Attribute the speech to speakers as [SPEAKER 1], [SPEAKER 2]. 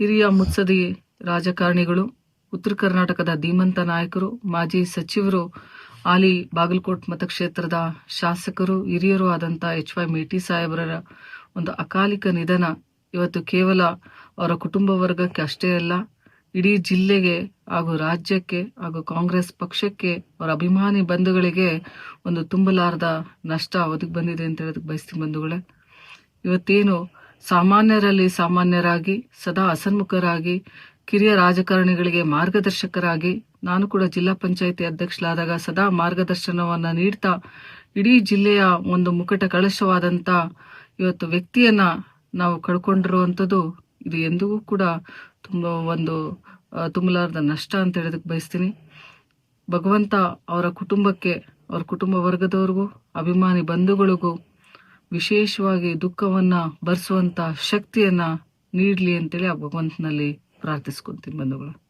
[SPEAKER 1] ಹಿರಿಯ ಮುತ್ಸದಿ ರಾಜಕಾರಣಿಗಳು, ಉತ್ತರ ಕರ್ನಾಟಕದ ಧೀಮಂತ ನಾಯಕರು, ಮಾಜಿ ಸಚಿವರು ಆಲಿ ಬಾಗಲಕೋಟ್ ಮತಕ್ಷೇತ್ರದ ಶಾಸಕರು, ಹಿರಿಯರು ಆದಂತ ಎಚ್ ವೈ ಮೇಟಿ ಸಾಹೇಬರ ಒಂದು ಅಕಾಲಿಕ ನಿಧನ ಇವತ್ತು ಕೇವಲ ಅವರ ಕುಟುಂಬ ವರ್ಗಕ್ಕೆ ಅಷ್ಟೇ ಅಲ್ಲ, ಇಡೀ ಜಿಲ್ಲೆಗೆ ಹಾಗೂ ರಾಜ್ಯಕ್ಕೆ ಹಾಗೂ ಕಾಂಗ್ರೆಸ್ ಪಕ್ಷಕ್ಕೆ ಅವರ ಅಭಿಮಾನಿ ಬಂಧುಗಳಿಗೆ ಒಂದು ತುಂಬಲಾರದ ನಷ್ಟ ಒದಗಿ ಬಂದಿದೆ ಅಂತ ಹೇಳೋದಕ್ಕೆ ಬಯಸ್ತೀನಿ ಬಂಧುಗಳೇ. ಇವತ್ತೇನು ಸಾಮಾನ್ಯರಲ್ಲಿ ಸಾಮಾನ್ಯರಾಗಿ, ಸದಾ ಅಸನ್ಮುಖರಾಗಿ, ಕಿರಿಯ ರಾಜಕಾರಣಿಗಳಿಗೆ ಮಾರ್ಗದರ್ಶಕರಾಗಿ, ನಾನು ಕೂಡ ಜಿಲ್ಲಾ ಪಂಚಾಯಿತಿ ಅಧ್ಯಕ್ಷಳಾದಾಗ ಸದಾ ಮಾರ್ಗದರ್ಶನವನ್ನು ನೀಡ್ತಾ, ಇಡೀ ಜಿಲ್ಲೆಯ ಒಂದು ಮುಕಟ ಕಳಶವಾದಂಥ ಇವತ್ತು ವ್ಯಕ್ತಿಯನ್ನ ನಾವು ಕಳ್ಕೊಂಡಿರುವಂಥದ್ದು ಇದು ಎಂದಿಗೂ ಕೂಡ ತುಂಬ ಒಂದು ತುಂಬಲಾರದ ನಷ್ಟ ಅಂತ ಹೇಳೋದಕ್ಕೆ ಬಯಸ್ತೀನಿ. ಭಗವಂತ ಅವರ ಕುಟುಂಬಕ್ಕೆ, ಅವರ ಕುಟುಂಬ ವರ್ಗದವ್ರಿಗೂ, ಅಭಿಮಾನಿ ಬಂಧುಗಳಿಗೂ ವಿಶೇಷವಾಗಿ ದುಃಖವನ್ನ ಭರಿಸುವಂತ ಶಕ್ತಿಯನ್ನ ನೀಡಲಿ ಅಂತೇಳಿ ಆ ಭಗವಂತನಲ್ಲಿ ಪ್ರಾರ್ಥಿಸ್ಕೊಂತೀನಿ ಬಂಧುಗಳು.